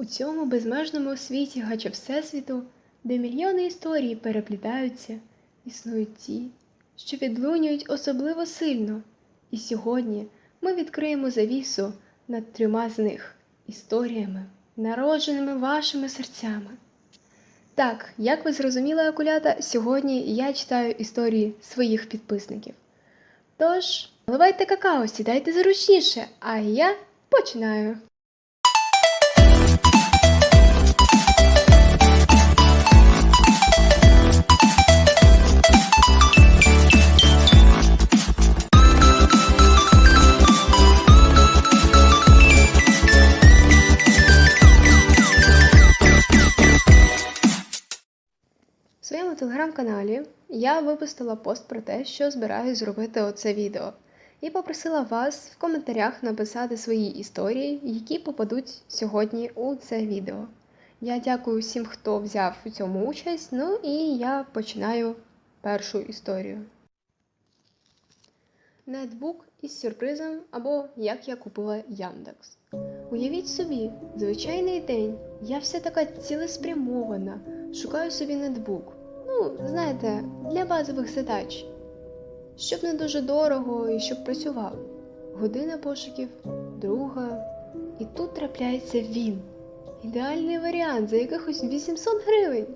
У цьому безмежному світі гача Всесвіту, де мільйони історій переплітаються, існують ті, що відлунюють особливо сильно. І сьогодні ми відкриємо завісу над трьома з них історіями, народженими вашими серцями. Так, як ви зрозуміли, акулята, сьогодні я читаю історії своїх підписників. Тож, наливайте какао, сідайте зручніше, а я починаю. Телеграм-каналі я випустила пост про те, що збираюсь зробити оце відео, і попросила вас в коментарях написати свої історії, які попадуть сьогодні у це відео. Я дякую всім, хто взяв у цьому участь. Ну і я починаю першу історію. Нетбук із сюрпризом або як я купила Яндекс. Уявіть собі, звичайний день, я вся така цілеспрямована, шукаю собі нетбук. Ну, знаєте, для базових задач. Щоб не дуже дорого і щоб працював. Година пошуків, друга. І тут трапляється він. Ідеальний варіант за якихось 800 гривень.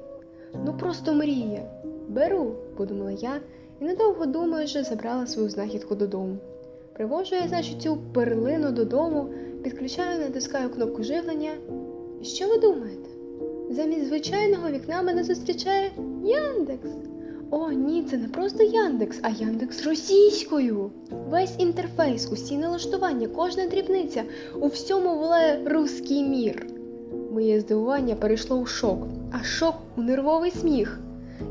Ну просто мрія. Беру, подумала я, і недовго думаючи, забрала свою знахідку додому. Привожу я, значить, цю перлину додому, підключаю, натискаю кнопку живлення. І що ви думаєте? Замість звичайного вікна мене зустрічає Яндекс. О, ні, це не просто Яндекс, а Яндекс російською. Весь інтерфейс, усі налаштування, кожна дрібниця у всьому волає руський мір. Моє здивування перейшло у шок, а шок у нервовий сміх.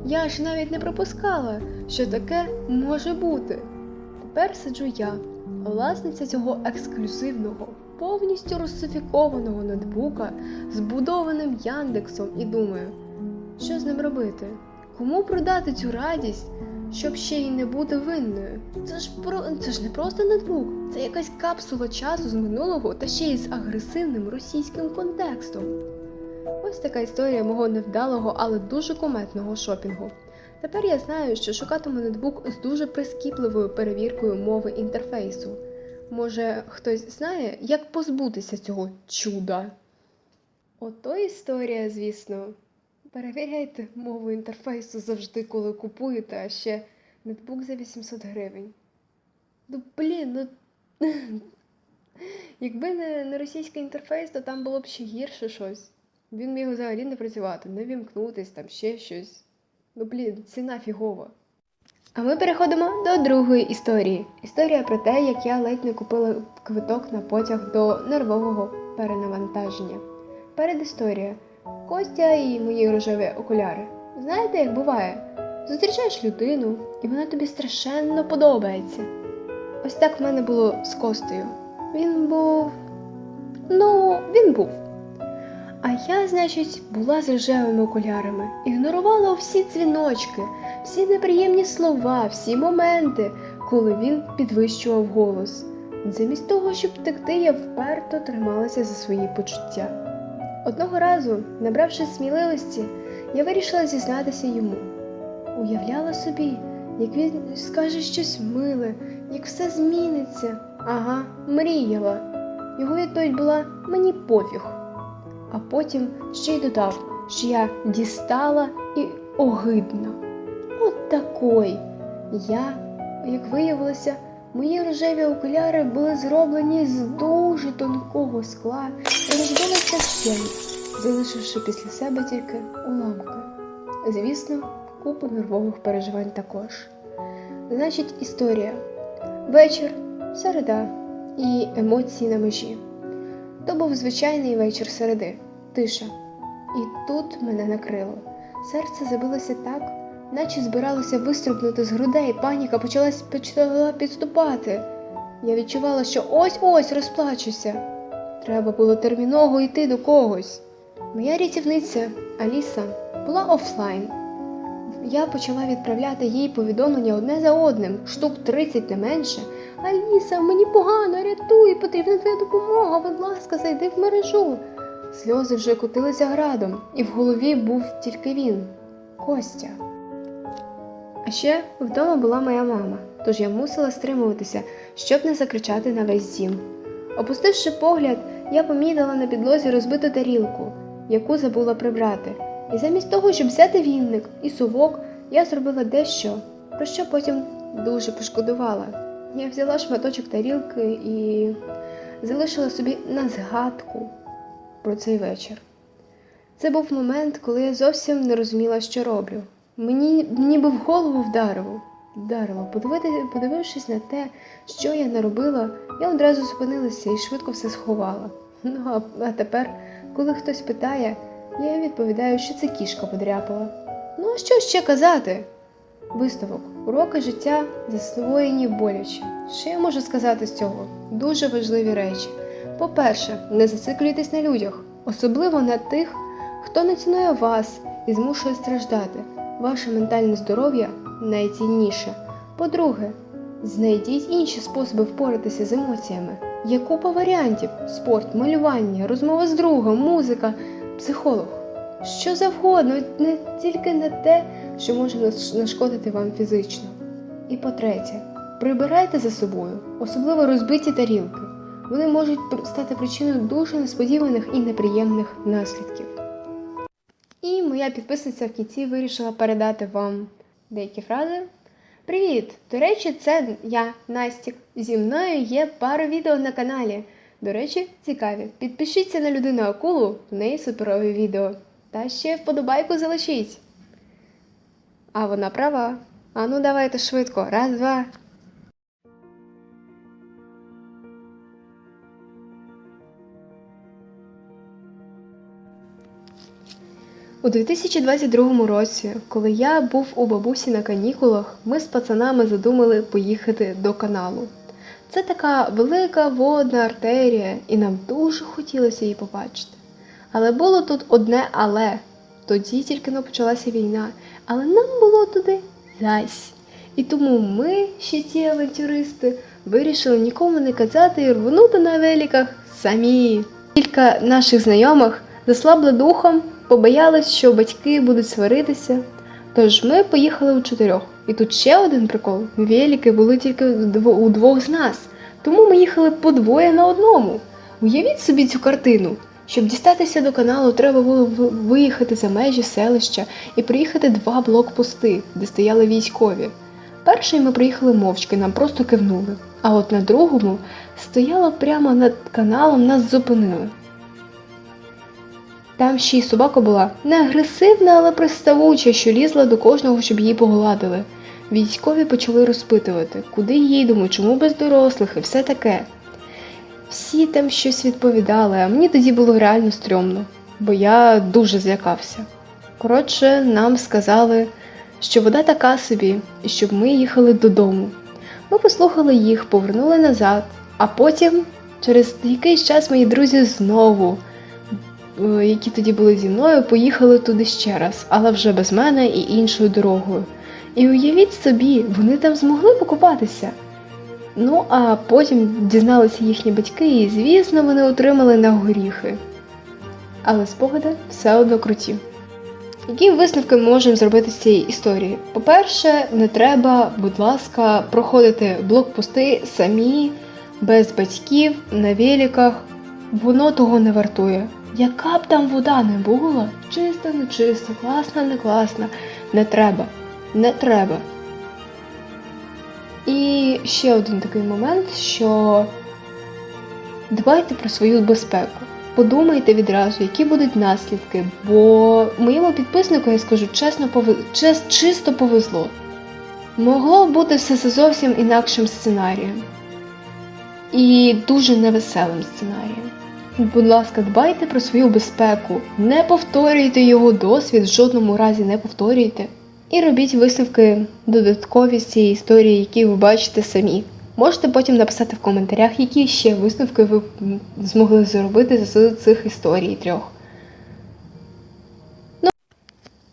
Я ж навіть не пропускала, що таке може бути. Тепер сиджу я, власниця цього ексклюзивного, повністю русифікованого ноутбука, збудованим Яндексом, і думаю, що з ним робити? Кому продати цю радість, щоб ще й не бути винною? Це ж про це ж не просто ноутбук, це якась капсула часу з минулого та ще й з агресивним російським контекстом. Ось така історія мого невдалого, але дуже кометного шопінгу. Тепер я знаю, що шукатиму ноутбук з дуже прискіпливою перевіркою мови інтерфейсу. Може, хтось знає, як позбутися цього чуда? Ото історія, звісно. Перевіряйте мову інтерфейсу завжди, коли купуєте, а ще ноутбук за 800 гривень. Ну, блін, ну. Якби не, не російський інтерфейс, то там було б ще гірше щось. Він міг взагалі не працювати, не вімкнутись, там ще щось. Ну, блін, ціна фігова. А ми переходимо до другої історії. Історія про те, як я ледь не купила квиток на потяг до нервового перенавантаження. Передісторія. Костя і мої рожеві окуляри. Знаєте, як буває? Зустрічаєш людину, і вона тобі страшенно подобається. Ось так в мене було з Костею. Він був. Ну, він був. А я, значить, була з рожевими окулярами, ігнорувала всі дзвіночки, всі неприємні слова, всі моменти, коли він підвищував голос. Замість того, щоб втекти, я вперто трималася за свої почуття. Одного разу, набравши сміливості, я вирішила зізнатися йому. Уявляла собі, як він скаже щось миле, як все зміниться. Ага, мріяла. Його відповідь була мені пофіг. А потім ще й додав, що я дістала і огидна. От такой. Я, як виявилося, мої рожеві окуляри були зроблені з дуже тонкого скла і розбилися вщент, залишивши після себе тільки уламки. Звісно, купу нервових переживань також. Значить, історія. Вечір, середа і емоції на межі. То був звичайний вечір середи, тиша. І тут мене накрило. Серце забилося так, наче збиралося вистрибнути з грудей, паніка почала підступати. Я відчувала, що ось-ось розплачуся. Треба було терміново йти до когось. Моя рятівниця Аліса була офлайн. Я почала відправляти їй повідомлення одне за одним, штук 30 не менше. Аліса, мені погано, рятуй, потрібна твоя допомога, будь ласка, зайди в мережу. Сльози вже котилися градом, і в голові був тільки він Костя. Ще вдома була моя мама, тож я мусила стримуватися, щоб не закричати на весь дім. Опустивши погляд, я помітила на підлозі розбиту тарілку, яку забула прибрати. І замість того, щоб взяти вінник і сувок, я зробила дещо, про що потім дуже пошкодувала. Я взяла шматочок тарілки і залишила собі на згадку про цей вечір. Це був момент, коли я зовсім не розуміла, що роблю. Мені ніби в голову вдарило. Вдарило. Подивившись на те, що я наробила, я одразу зупинилася і швидко все сховала. Ну а, а тепер, коли хтось питає, я відповідаю, що це кішка подряпала. Ну а що ще казати? Висновок. Уроки життя засвоєні боляче. Що я можу сказати з цього? Дуже важливі речі. По-перше, не зациклюйтесь на людях, особливо на тих, хто не цінує вас і змушує страждати. Ваше ментальне здоров'я найцінніше. По-друге, знайдіть інші способи впоратися з емоціями. Є купа варіантів: спорт, малювання, розмова з другом, музика, психолог. Що завгодно, не тільки не те, що може нашкодити вам фізично. І по-третє, прибирайте за собою, особливо розбиті тарілки. Вони можуть стати причиною дуже несподіваних і неприємних наслідків. І моя підписниця в кінці вирішила передати вам деякі фрази. Привіт! До речі, це я, Настік. Зі мною є пара відео на каналі. До речі, цікаві. Підпишіться на людину акулу, в неї суперові відео. Та ще вподобайку залишіть. А вона права. А ну давайте швидко. Раз, два. У 2022 році, коли я був у бабусі на канікулах, ми з пацанами задумали поїхати до каналу. Це така велика водна артерія, і нам дуже хотілося її побачити. Але було тут одне але. Тоді тільки но почалася війна, але нам було туди зась. І тому ми, ще ті авантюристи, вирішили нікому не казати і рвонути на великах самі. Кілька наших знайомих заслабли духом, побоялись, що батьки будуть сваритися. Тож ми поїхали у чотирьох. І тут ще один прикол: велики були тільки у двох з нас, тому ми їхали по двоє на одному. Уявіть собі цю картину. Щоб дістатися до каналу, треба було виїхати за межі селища і приїхати два блокпости, де стояли військові. Перший ми приїхали мовчки, нам просто кивнули. А от на другому стояло прямо над каналом, нас зупинили. Там ще й собака була не агресивна, але приставуча, що лізла до кожного, щоб її погладили. Військові почали розпитувати, куди їдемо, чому без дорослих і все таке. Всі там щось відповідали, а мені тоді було реально стрьомно, бо я дуже злякався. Коротше, нам сказали, що вода така собі, і щоб ми їхали додому. Ми послухали їх, повернули назад, а потім, через якийсь час, мої друзі знову, які тоді були зі мною, поїхали туди ще раз, але вже без мене і іншою дорогою. І уявіть собі, вони там змогли покупатися. Ну, а потім дізналися їхні батьки, і, звісно, вони отримали на горіхи. Але спогади все одно круті. Які висновки ми можемо зробити з цієї історії? По-перше, не треба, будь ласка, проходити блокпости самі, без батьків, на великах. Воно того не вартує. Яка б там вода не була, чиста, не чиста, класна, не класна, не треба. Не треба. І ще один такий момент, що дбайте про свою безпеку. Подумайте відразу, які будуть наслідки, бо моєму підписнику, я скажу чесно, пови... чес... чисто повезло. Могло бути все за зовсім інакшим сценарієм. І дуже невеселим сценарієм. Будь ласка, дбайте про свою безпеку, не повторюйте його досвід, в жодному разі не повторюйте. І робіть висновки додаткові з цієї історії, які ви бачите самі. Можете потім написати в коментарях, які ще висновки ви змогли зробити з цих історій трьох. Ну,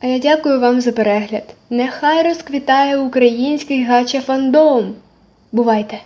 а я дякую вам за перегляд. Нехай розквітає український гача фандом. Бувайте!